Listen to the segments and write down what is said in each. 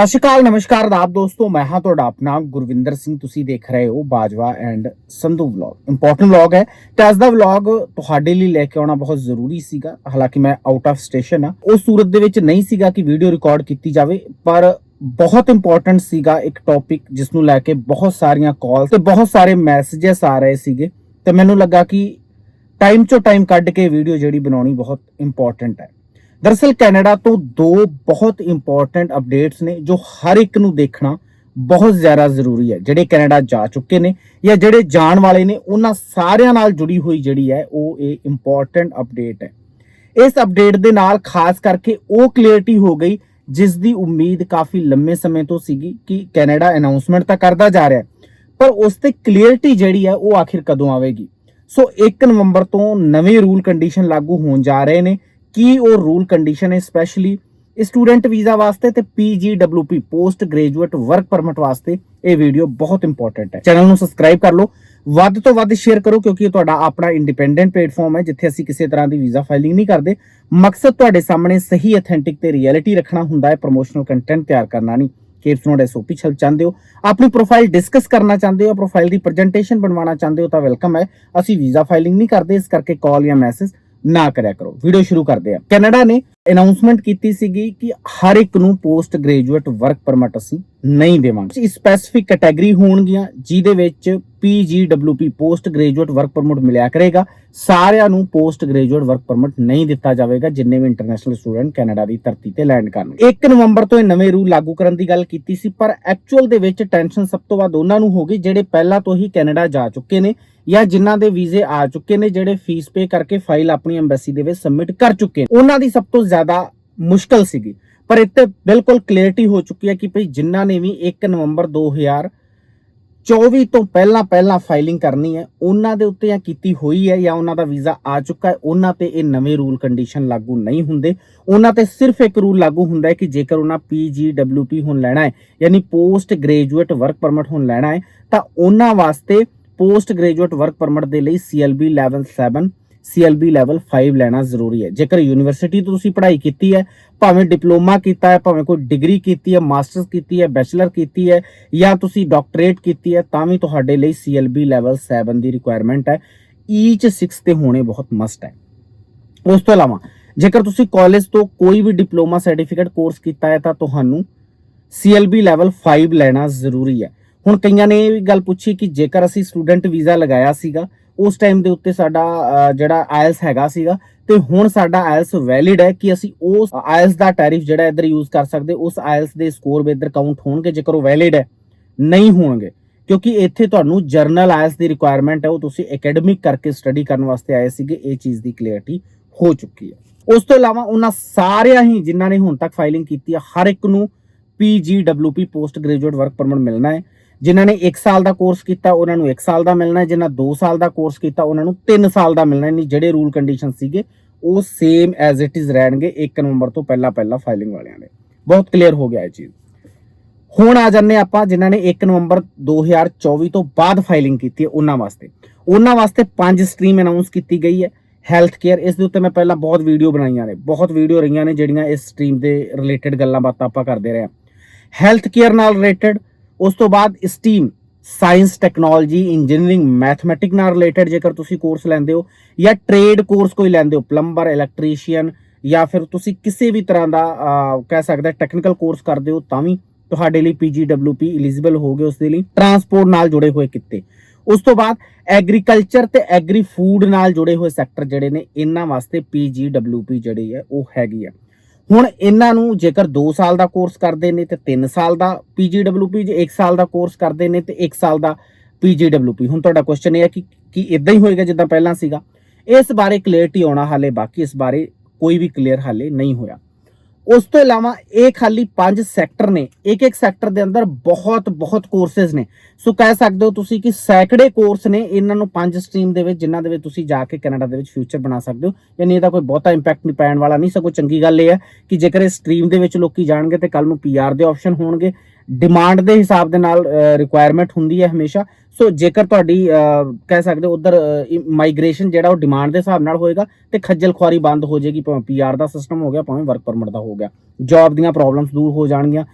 ਸਤਿ ਸ਼੍ਰੀ ਅਕਾਲ, ਨਮਸਕਾਰ ਆਦਾਬ ਦੋਸਤੋ, ਮੈਂ ਹਾਂ ਤੁਹਾਡਾ ਆਪਣਾ ਗੁਰਵਿੰਦਰ ਸਿੰਘ। ਤੁਸੀਂ ਦੇਖ ਰਹੇ ਹੋ Bajwa and Sandhu vlog. Important vlog ਹੈ, ਤੇ ਅੱਜ ਦਾ ਵਲੌਗ ਤੁਹਾਡੇ ਲਈ ਲੈ ਕੇ ਆਉਣਾ ਬਹੁਤ ਜ਼ਰੂਰੀ ਸੀਗਾ। ਹਾਲਾਂਕਿ ਮੈਂ ਆਊਟ ਆਫ ਸਟੇਸ਼ਨ ਆ ਉਹ ਸੂਰਤ ਦੇ ਵਿੱਚ ਨਹੀਂ ਸੀਗਾ ਕਿ ਵੀਡੀਓ ਰਿਕਾਰਡ ਕੀਤੀ ਜਾਵੇ, ਪਰ ਬਹੁਤ ਇੰਪੋਰਟੈਂਟ ਸੀਗਾ ਇੱਕ ਟੌਪਿਕ ਜਿਸ ਨੂੰ ਲੈ ਕੇ ਬਹੁਤ ਸਾਰੀਆਂ ਕਾਲ ਤੇ ਬਹੁਤ ਸਾਰੇ ਮੈਸੇजेस ਆ ਰਹੇ ਸੀਗੇ। ਤੇ ਮੈਨੂੰ ਲੱਗਾ ਕਿ ਟਾਈਮ ਚੋਂ ਟਾਈਮ ਕੱਢ ਕੇ ਵੀਡੀਓ ਜਿਹੜੀ ਬਣਾਉਣੀ ਬਹੁਤ ਇੰਪੋਰਟੈਂਟ ਹੈ। ਦਰਅਸਲ ਕੈਨੇਡਾ ਤੋਂ ਦੋ ਬਹੁਤ ਇੰਪੋਰਟੈਂਟ ਅਪਡੇਟਸ ਨੇ ਜੋ ਹਰ ਇੱਕ ਨੂੰ ਦੇਖਣਾ ਬਹੁਤ ਜ਼ਿਆਦਾ ਜ਼ਰੂਰੀ ਹੈ, ਜਿਹੜੇ ਕੈਨੇਡਾ ਜਾ ਚੁੱਕੇ ਨੇ ਜਾਂ ਜਿਹੜੇ ਜਾਣ ਵਾਲੇ ਨੇ, ਉਹਨਾਂ ਸਾਰਿਆਂ ਨਾਲ ਜੁੜੀ ਹੋਈ ਜਿਹੜੀ ਹੈ, ਉਹ ਇਹ ਇੰਪੋਰਟੈਂਟ ਅਪਡੇਟ ਹੈ। ਇਸ ਅਪਡੇਟ ਦੇ ਨਾਲ ਖਾਸ ਕਰਕੇ ਉਹ ਕਲੀਅਰਟੀ ਹੋ ਗਈ ਜਿਸ ਦੀ ਉਮੀਦ ਕਾਫੀ ਲੰਮੇ ਸਮੇਂ ਤੋਂ ਸੀਗੀ ਕਿ ਕੈਨੇਡਾ ਅਨਾਉਂਸਮੈਂਟ ਤਾਂ ਕਰਦਾ ਜਾ ਰਿਹਾ ਪਰ ਉਸ ਤੇ ਕਲੀਅਰਟੀ ਜਿਹੜੀ ਹੈ, ਉਹ ਆਖਿਰ ਕਦੋਂ ਆਵੇਗੀ? ਸੋ 1 ਨਵੰਬਰ ਤੋਂ ਨਵੇਂ ਰੂਲ ਕੰਡੀਸ਼ਨ ਲਾਗੂ ਹੋਣ ਜਾ ਰਹੇ ਨੇ ਕੀ ਉਹ ਰੂਲ ਕੰਡੀਸ਼ਨ ਹੈ ਸਪੈਸ਼ਲੀ ਸਟੂਡੈਂਟ ਵੀਜ਼ਾ ਵਾਸਤੇ ਤੇ PGWP post graduate work permit ਵਾਸਤੇ ਇਹ ਵੀਡੀਓ ਬਹੁਤ ਇੰਪੋਰਟੈਂਟ ਹੈ। ਚੈਨਲ ਨੂੰ ਸਬਸਕ੍ਰਾਈਬ ਕਰ ਲਓ, ਵੱਧ ਤੋਂ ਵੱਧ ਸ਼ੇਅਰ ਕਰੋ ਕਿਉਂਕਿ ਇਹ ਤੁਹਾਡਾ ਆਪਣਾ ਇੰਡੀਪੈਂਡੈਂਟ ਪਲੇਟਫਾਰਮ ਹੈ ਜਿੱਥੇ ਅਸੀਂ ਕਿਸੇ ਤਰ੍ਹਾਂ ਦੀ ਵੀਜ਼ਾ ਫਾਈਲਿੰਗ ਨਹੀਂ ਕਰਦੇ। ਮਕਸਦ ਤੁਹਾਡੇ ਸਾਹਮਣੇ ਸਹੀ ਅਥੈਂਟਿਕ ਤੇ ਰਿਐਲਿਟੀ ਰੱਖਣਾ ਹੁੰਦਾ ਹੈ ਪ੍ਰੋਮੋਸ਼ਨਲ ਕੰਟੈਂਟ ਤਿਆਰ ਕਰਨਾ ਨਹੀਂ। ਕੇਪਸ ਨੋਟ ਐਸਓਪੀ ਛਲ ਚਾਹੁੰਦੇ ਹੋ? ਆਪਣੀ ਪ੍ਰੋਫਾਈਲ ਡਿਸਕਸ ਕਰਨਾ ਚਾਹੁੰਦੇ ਹੋ ਪ੍ਰੋਫਾਈਲ ਦੀ ਪ੍ਰੈਜੈਂਟੇਸ਼ਨ ਬਣਵਾਉਣਾ ਚਾਹੁੰਦੇ ਹੋ ਤਾਂ ਵੈਲਕਮ ਹੈ। ਅਸੀਂ ਵੀਜ਼ਾ ਫਾਈਲਿੰਗ ਨਹੀਂ ਕਰਦੇ, ਇਸ ਕਰਕੇ ਕਾਲ ਜਾਂ ਮੈਸੇਜ ਨਾ ਕਰਿਆ ਕਰੋ। ਵੀਡੀਓ ਸ਼ੁਰੂ ਕਰਦੇ ਆ ਕੈਨੇਡਾ ਨੇ ਅਨਾਉਂਸਮੈਂਟ ਕੀਤੀ ਸੀਗੀ ਕਿ ਹਰ ਇੱਕ ਨੂੰ ਪੋਸਟ ਗ੍ਰੈਜੂਏਟ ਵਰਕ ਪਰਮਿਟ ਅਸੀਂ ਨਹੀਂ ਦੇਵਾਂਗੇ। ਸਪੈਸੀਫਿਕ ਕੈਟਾਗਰੀ ਹੋਣਗੀਆਂ, ਜਿਹਦੇ ਵਿੱਚ PGWP post graduate work permit ਮਿਲਿਆ ਕਰੇਗਾ। ਸਾਰਿਆਂ ਨੂੰ ਪੋਸਟ ਗ੍ਰੈਜੂਏਟ ਵਰਕ ਪਰਮਿਟ ਨਹੀਂ ਦਿੱਤਾ ਜਾਵੇਗਾ, ਜਿੰਨੇ ਵੀ ਇੰਟਰਨੈਸ਼ਨਲ ਸਟੂਡੈਂਟ ਕੈਨੇਡਾ ਦੀ ਧਰਤੀ ਤੇ ਲੈਂਡ ਕਰਨਗੇ। 1 ਨਵੰਬਰ ਤੋਂ ਇਹ ਨਵੇਂ ਰੂਲ ਲਾਗੂ ਕਰਨ ਦੀ ਗੱਲ ਕੀਤੀ ਸੀ, ਪਰ ਐਕਚੁਅਲ ਦੇ ਵਿੱਚ ਟੈਨਸ਼ਨ ਸਭ ਤੋਂ ਵੱਧ ਉਹਨਾਂ ਨੂੰ ਹੋ ਗਈ, ਜਿਹੜੇ ਪਹਿਲਾਂ ਤੋਂ ਹੀ ਕੈਨੇਡਾ ਜਾ ਚੁੱਕੇ ਨੇ ਜਾਂ ਜਿਨ੍ਹਾਂ ਦੇ ਵੀਜ਼ੇ ਆ ਚੁੱਕੇ ਨੇ, ਜਿਹੜੇ ਫੀਸ ਪੇ ਕਰਕੇ ਫਾਈਲ ਆਪਣੀ ਐਮਬੈਸੀ ਦੇ ਵਿੱਚ ਸਬਮਿਟ ਕਰ ਚੁੱਕੇ ਨੇ। ਉਹਨਾਂ ਦੀ ਸਭ ਤੋਂ ਜ਼ਿਆਦਾ ਮੁਸ਼ਕਲ ਸੀਗੀ। ਪਰ ਇੱਥੇ ਬਿਲਕੁਲ ਕਲੀਅਰਟੀ ਹੋ ਚੁੱਕੀ ਹੈ ਕਿ ਭਈ ਜਿਨ੍ਹਾਂ ਨੇ ਵੀ 1 ਨਵੰਬਰ 2024 ਤੋਂ ਪਹਿਲਾਂ ਪਹਿਲਾਂ ਫਾਈਲਿੰਗ ਕਰਨੀ ਹੈ, ਉਹਨਾਂ ਦੇ ਉੱਤੇ ਜਾਂ ਕੀਤੀ ਹੋਈ ਹੈ ਜਾਂ ਉਹਨਾਂ ਦਾ ਵੀਜ਼ਾ ਆ ਚੁੱਕਾ ਹੈ, ਉਹਨਾਂ ਤੇ ਇਹ ਨਵੇਂ ਰੂਲ ਕੰਡੀਸ਼ਨ ਲਾਗੂ ਨਹੀਂ ਹੁੰਦੇ। ਉਹਨਾਂ ਤੇ ਸਿਰਫ ਇੱਕ ਰੂਲ ਲਾਗੂ ਹੁੰਦਾ ਹੈ ਕਿ ਜੇਕਰ ਉਹਨਾਂ ਪੀਜੀਡਬਲਯੂਪੀ ਹੁਣ ਲੈਣਾ ਹੈ, ਯਾਨੀ ਪੋਸਟ ਗ੍ਰੈਜੂਏਟ ਵਰਕ ਪਰਮਿਟ ਹੁਣ ਲੈਣਾ ਹੈ, ਤਾਂ ਉਹਨਾਂ ਵਾਸਤੇ ਪੋਸਟ ਗ੍ਰੈਜੂਏਟ ਵਰਕ ਪਰਮਿਟ ਦੇ ਲਈ CLB ਲੈਵਲ 7 CLB ਲੈਵਲ 5 ਲੈਣਾ ਜ਼ਰੂਰੀ ਹੈ। ਜੇਕਰ ਯੂਨੀਵਰਸਿਟੀ ਤੋਂ ਤੁਸੀਂ ਪੜ੍ਹਾਈ ਕੀਤੀ ਹੈ, ਭਾਵੇਂ ਡਿਪਲੋਮਾ ਕੀਤਾ ਹੈ, ਭਾਵੇਂ ਕੋਈ ਡਿਗਰੀ ਕੀਤੀ ਹੈ ਮਾਸਟਰਸ ਕੀਤੀ ਹੈ ਬੈਚਲਰ ਕੀਤੀ ਹੈ, ਜਾਂ ਤੁਸੀਂ ਡਾਕਟਰੇਟ ਕੀਤੀ ਹੈ, ਤਾਂ ਵੀ ਤੁਹਾਡੇ ਲਈ CLB ਲੈਵਲ 7 ਦੀ ਰਿਕੁਆਇਰਮੈਂਟ ਹੈ। ਈਚ 6 ਤੇ ਹੋਣੇ ਬਹੁਤ ਮਸਟ ਹੈ। ਉਸ ਤੋਂ ਇਲਾਵਾ, ਜੇਕਰ ਤੁਸੀਂ ਕਾਲਜ ਤੋਂ ਕੋਈ ਵੀ ਡਿਪਲੋਮਾ ਸਰਟੀਫਿਕੇਟ ਕੋਰਸ ਕੀਤਾ ਹੈ, ਤਾਂ ਤੁਹਾਨੂੰ CLB ਲੈਵਲ 5 ਲੈਣਾ ਜ਼ਰੂਰੀ ਹੈ। ਹੁਣ ਕਈਆਂ ਨੇ ਇਹ ਵੀ ਗੱਲ ਪੁੱਛੀ ਕਿ ਜੇਕਰ ਅਸੀਂ ਸਟੂਡੈਂਟ ਵੀਜ਼ਾ ਲਗਾਇਆ ਸੀਗਾ ਉਸ ਟਾਈਮ ਦੇ ਉੱਤੇ ਸਾਡਾ ਜਿਹੜਾ ਆਇਲਸ ਹੈਗਾ ਸੀਗਾ ਤੇ ਹੁਣ ਸਾਡਾ ਆਇਲਸ ਵੈਲਿਡ ਹੈ ਕਿ ਅਸੀਂ ਉਸ ਆਇਲਸ ਦਾ ਟੈਰਿਫ ਜਿਹੜਾ ਇੱਧਰ ਯੂਜ਼ ਕਰ ਸਕਦੇ, ਉਸ ਆਇਲਸ ਦੇ ਸਕੋਰ ਵੀ ਇੱਧਰ ਕਾਊਂਟ ਹੋਣਗੇ ਜੇਕਰ ਉਹ ਵੈਲਿਡ ਹੈ। ਨਹੀਂ ਹੋਣਗੇ, ਕਿਉਂਕਿ ਇੱਥੇ ਤੁਹਾਨੂੰ ਜਰਨਲ ਆਇਲਸ ਦੀ ਰਿਕੁਆਇਰਮੈਂਟ ਹੈ, ਉਹ ਤੁਸੀਂ ਅਕੈਡਮਿਕ ਕਰਕੇ ਸਟੱਡੀ ਕਰਨ ਵਾਸਤੇ ਆਏ ਸੀਗੇ, ਇਹ ਚੀਜ਼ ਦੀ ਕਲੀਅਰਟੀ ਹੋ ਚੁੱਕੀ ਹੈ। ਉਸ ਤੋਂ ਇਲਾਵਾ ਉਹਨਾਂ ਸਾਰਿਆਂ ਹੀ ਜਿਨ੍ਹਾਂ ਨੇ ਹੁਣ ਤੱਕ ਫਾਈਲਿੰਗ ਕੀਤੀ ਹੈ, ਹਰ ਇੱਕ ਨੂੰ PGWP post graduate work permit ਮਿਲਣਾ ਹੈ। ਜਿਨ੍ਹਾਂ ਨੇ 1 ਸਾਲ ਦਾ ਕੋਰਸ ਕੀਤਾ, ਉਹਨਾਂ ਨੂੰ 1 ਸਾਲ ਦਾ ਮਿਲਣਾ, ਜਿਨ੍ਹਾਂ 2 ਸਾਲ ਦਾ ਕੋਰਸ ਕੀਤਾ, ਉਹਨਾਂ ਨੂੰ 3 ਸਾਲ ਦਾ ਮਿਲਣਾ ਨਹੀਂ ਜਿਹੜੇ ਰੂਲ ਕੰਡੀਸ਼ਨ ਸੀਗੇ, ਉਹ ਸੇਮ ਐਜ਼ ਇਟ ਇਜ਼ ਰਹਿਣਗੇ 1 ਨਵੰਬਰ ਤੋਂ ਪਹਿਲਾਂ ਪਹਿਲਾਂ ਫਾਈਲਿੰਗ ਵਾਲਿਆਂ ਦੇ। ਬਹੁਤ ਕਲੀਅਰ ਹੋ ਗਿਆ ਇਹ ਚੀਜ਼। ਹੁਣ ਆ ਜਾਂਦੇ ਆਪਾਂ, ਜਿਨ੍ਹਾਂ ਨੇ 1 ਨਵੰਬਰ 2024 ਤੋਂ ਬਾਅਦ ਫਾਈਲਿੰਗ ਕੀਤੀ ਹੈ ਉਹਨਾਂ ਵਾਸਤੇ। ਉਹਨਾਂ ਵਾਸਤੇ ਪੰਜ ਸਟਰੀਮ ਅਨਾਉਂਸ ਕੀਤੀ ਗਈ ਹੈ। ਹੈਲਥ ਕੇਅਰ ਇਸ ਦੇ ਉੱਤੇ ਮੈਂ ਪਹਿਲਾਂ ਬਹੁਤ ਵੀਡੀਓ ਬਣਾਈਆਂ ਨੇ। ਬਹੁਤ ਵੀਡੀਓ ਰਹੀਆਂ ਨੇ ਜਿਹੜੀਆਂ ਇਸ ਸਟਰੀਮ ਦੇ ਰਿਲੇਟਡ ਗੱਲਾਂ ਬਾਤਾਂ ਆਪਾਂ ਕਰਦੇ ਰਹੇ ਹਾਂ। ਹੈਲਥ ਕੇਅਰ ਨਾਲ ਰਿਲੇਟਡ ਉਸ ਤੋਂ ਬਾਅਦ STEM science technology engineering mathematic ਨਾਲ ਰਿਲੇਟਡ ਜੇਕਰ ਤੁਸੀਂ ਕੋਰਸ ਲੈਂਦੇ ਹੋ ਜਾਂ ਟ੍ਰੇਡ ਕੋਰਸ ਕੋਈ ਲੈਂਦੇ ਹੋ ਪਲੰਬਰ ਇਲੈਕਟ੍ਰੀਸ਼ੀਅਨ ਜਾਂ ਫਿਰ ਤੁਸੀਂ ਕਿਸੇ ਵੀ ਤਰ੍ਹਾਂ ਦਾ ਕਹਿ ਸਕਦੇ ਟੈਕਨੀਕਲ ਕੋਰਸ ਕਰਦੇ ਹੋ ਤਾਂ ਵੀ ਤੁਹਾਡੇ ਲਈ PGWP ਐਲੀਜੀਬਲ ਹੋਗੇ ਉਸ ਦੇ ਲਈ ਟਰਾਂਸਪੋਰਟ ਨਾਲ ਜੁੜੇ ਹੋਏ ਕਿੱਤੇ। ਉਸ ਤੋਂ ਬਾਅਦ ਐਗਰੀਕਲਚਰ ਤੇ ਐਗਰੀ ਫੂਡ ਨਾਲ ਜੁੜੇ ਹੋਏ ਸੈਕਟਰ ਜਿਹੜੇ ਨੇ, ਇਹਨਾਂ ਵਾਸਤੇ PGWP ਜਿਹੜੀ ਹੈ, ਉਹ ਹੈਗੀ ਆ। ਹੁਣ ਇਹਨਾਂ ਨੂੰ ਜੇਕਰ 2 ਸਾਲ ਦਾ ਕੋਰਸ ਕਰਦੇ ਨੇ ਤੇ 3 ਸਾਲ ਦਾ PGWP ਜੇ 1 ਸਾਲ ਦਾ ਕੋਰਸ ਕਰਦੇ ਨੇ ਤੇ 1 ਸਾਲ ਦਾ PGWP ਹੁਣ ਤੁਹਾਡਾ ਕੁਐਸਚਨ ਇਹ ਹੈ ਕਿ ਕੀ ਇਦਾਂ ਹੀ ਹੋਏਗਾ ਜਿੱਦਾਂ ਪਹਿਲਾਂ ਸੀਗਾ। ਇਸ ਬਾਰੇ ਕਲੀਅਰਟੀ ਆਉਣਾ ਹਾਲੇ ਬਾਕੀ, ਇਸ ਬਾਰੇ ਕੋਈ ਵੀ ਕਲੀਅਰ ਹਾਲੇ ਨਹੀਂ ਹੋਇਆ। ਉਸ ਤੋਂ ਇਲਾਵਾ ਇਹ ਖਾਲੀ ਪੰਜ ਸੈਕਟਰ ਨੇ, ਇੱਕ ਇੱਕ ਸੈਕਟਰ ਦੇ ਅੰਦਰ ਬਹੁਤ ਬਹੁਤ ਕੋਰਸਸ ਨੇ। ਸੋ ਕਹਿ ਸਕਦੇ ਹੋ ਤੁਸੀਂ ਕਿ ਸੈਂਕੜੇ ਕੋਰਸ ਨੇ ਇਹਨਾਂ ਨੂੰ ਪੰਜ ਸਟਰੀਮ ਦੇ ਵਿੱਚ, ਜਿਨ੍ਹਾਂ ਦੇ ਵਿੱਚ ਤੁਸੀਂ ਜਾ ਕੇ ਕੈਨੇਡਾ ਦੇ ਵਿੱਚ ਫਿਊਚਰ ਬਣਾ ਸਕਦੇ ਹੋ। ਯਾਨੀ ਇਹਦਾ ਕੋਈ ਬਹੁਤਾ ਇੰਪੈਕਟ ਨਹੀਂ ਪੈਣ ਵਾਲਾ, ਨਹੀਂ ਸਗੋਂ ਚੰਗੀ ਗੱਲ ਇਹ ਹੈ ਕਿ ਜੇਕਰ ਇਸ ਸਟਰੀਮ ਦੇ ਵਿੱਚ ਲੋਕੀ ਜਾਣਗੇ ਤੇ ਕੱਲ ਨੂੰ ਪੀਆਰ ਦੇ ਆਪਸ਼ਨ ਹੋਣਗੇ। ਡਿਮਾਂਡ ਦੇ ਹਿਸਾਬ ਦੇ ਨਾਲ ਰਿਕੁਆਇਰਮੈਂਟ ਹੁੰਦੀ ਹੈ ਹਮੇਸ਼ਾ। ਸੋ ਜੇਕਰ ਤੁਹਾਡੀ ਕਹਿ ਸਕਦੇ ਹੋ ਉਧਰ ਮਾਈਗ੍ਰੇਸ਼ਨ ਜਿਹੜਾ ਉਹ ਡਿਮਾਂਡ ਦੇ ਹਿਸਾਬ ਨਾਲ ਹੋਏਗਾ, ਤੇ ਖੱਜਲ ਖੁਆਰੀ ਬੰਦ ਹੋ ਜਾਏਗੀ ਭਾਵੇਂ ਪੀਆਰ ਦਾ ਸਿਸਟਮ ਹੋ ਗਿਆ, ਭਾਵੇਂ ਵਰਕ ਪਰਮਿਟ ਦਾ ਹੋ ਗਿਆ। ਜੌਬ ਦੀਆਂ ਪ੍ਰੋਬਲਮਸ ਦੂਰ ਹੋ ਜਾਣਗੀਆਂ।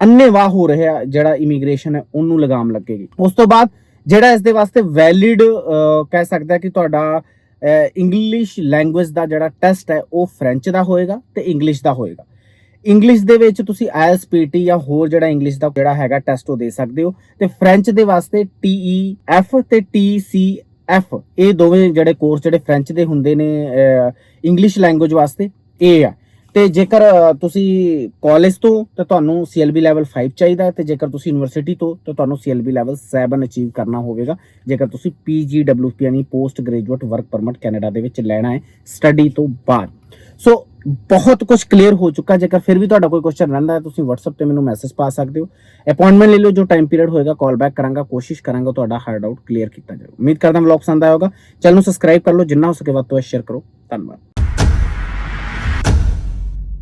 ਅੰਨੇਵਾਹ ਹੋ ਰਿਹਾ ਜਿਹੜਾ ਇਮੀਗ੍ਰੇਸ਼ਨ ਹੈ, ਉਹਨੂੰ ਲਗਾਮ ਲੱਗੇਗੀ। ਉਸ ਤੋਂ ਬਾਅਦ ਜਿਹੜਾ ਇਸ ਦੇ ਵਾਸਤੇ ਵੈਲਿਡ ਕਹਿ ਸਕਦਾ ਕਿ ਤੁਹਾਡਾ ਇੰਗਲਿਸ਼ ਲੈਂਗੁਏਜ ਦਾ ਜਿਹੜਾ ਟੈਸਟ ਹੈ, ਉਹ ਫ੍ਰੈਂਚ ਦਾ ਹੋਏਗਾ ਤੇ ਇੰਗਲਿਸ਼ ਦਾ ਹੋਏਗਾ। ਇੰਗਲਿਸ਼ ਦੇ ਵਿੱਚ ਤੁਸੀਂ IELTS PT ਜਾਂ ਹੋਰ ਜਿਹੜਾ ਇੰਗਲਿਸ਼ ਦਾ ਜਿਹੜਾ ਹੈਗਾ ਟੈਸਟ ਉਹ ਦੇ ਸਕਦੇ ਹੋ ਤੇ ਫ੍ਰੈਂਚ ਦੇ ਵਾਸਤੇ TEF ਤੇ TCF ਇਹ ਦੋਵੇਂ ਜਿਹੜੇ ਕੋਰਸ ਜਿਹੜੇ ਫ੍ਰੈਂਚ ਦੇ ਹੁੰਦੇ ਨੇ ਇੰਗਲਿਸ਼ ਲੈਂਗੁਏਜ ਵਾਸਤੇ ਇਹ ਆ। ਤੇ ਜੇਕਰ ਤੁਸੀਂ ਕਾਲਜ ਤੋਂ, ਤਾਂ ਤੁਹਾਨੂੰ CLB ਲੈਵਲ 5 ਚਾਹੀਦਾ ਹੈ, ਤੇ ਜੇਕਰ ਤੁਸੀਂ ਯੂਨੀਵਰਸਿਟੀ ਤੋਂ, ਤਾਂ ਤੁਹਾਨੂੰ CLB ਲੈਵਲ 7 ਅਚੀਵ ਕਰਨਾ ਹੋਵੇਗਾ। ਜੇਕਰ ਤੁਸੀਂ PGWP ਯਾਨੀ post graduate work permit Canada ਦੇ ਵਿੱਚ ਲੈਣਾ ਹੈ ਸਟੱਡੀ ਤੋਂ ਬਾਅਦ। ਸੋ ਬਹੁਤ ਕੁਝ ਕਲੀਅਰ ਹੋ ਚੁੱਕਾ, ਜੇਕਰ ਫਿਰ ਵੀ ਤੁਹਾਡਾ ਕੋਈ ਕੁਐਸਚਨ ਰਹਿੰਦਾ ਹੈ, ਤੁਸੀਂ WhatsApp ਤੇ ਮੈਨੂੰ ਮੈਸੇਜ ਪਾ ਸਕਦੇ ਹੋ। ਅਪਾਇੰਟਮੈਂਟ ਲੈ ਲਓ, ਜੋ ਟਾਈਮ ਪੀਰੀਅਡ ਹੋਏਗਾ ਕਾਲ ਬੈਕ ਕਰਾਂਗਾ, ਕੋਸ਼ਿਸ਼ ਕਰਾਂਗਾ ਤੁਹਾਡਾ ਹਾਰਡ ਡਾਊਟ ਕਲੀਅਰ ਕੀਤਾ ਜਾਵੇ। ਉਮੀਦ ਕਰਦਾ ਵਲੌਗ ਪਸੰਦ ਆਇਆ ਹੋਗਾ ਚੈਨਲ ਨੂੰ ਸਬਸਕ੍ਰਾਈਬ ਕਰ ਲਓ, ਜਿੰਨਾ ਹੋ ਸਕੇ ਵੱਧ ਤੋਂ ਵੱਧ ਸ਼ੇਅਰ ਕਰੋ। ਧੰਨਵਾਦ।